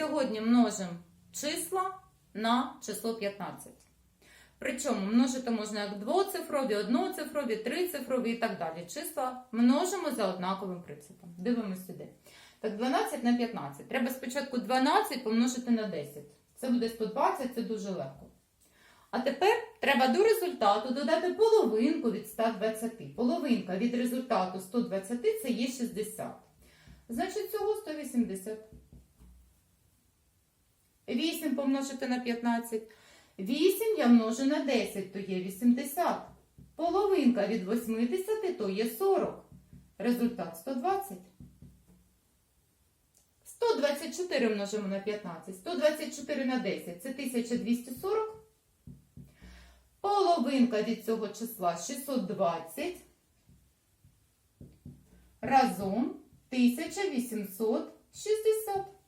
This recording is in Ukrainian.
Сьогодні множимо числа на число 15. Причому множити можна як двоцифрові, одноцифрові, трицифрові і так далі. Числа множимо за однаковим принципом. Дивимося сюди. Так, 12 на 15. Треба спочатку 12 помножити на 10. Це буде 120, це дуже легко. А тепер треба до результату додати половинку від 120. Половинка від результату 120 це є 60. Значить, цього 180. 8 помножити на 15. 8 я множу на 10, то є 80. Половинка від 80, то є 40. Результат 120. 124 множимо на 15. 124 на 10 це 1240. Половинка від цього числа 620. Разом 1860.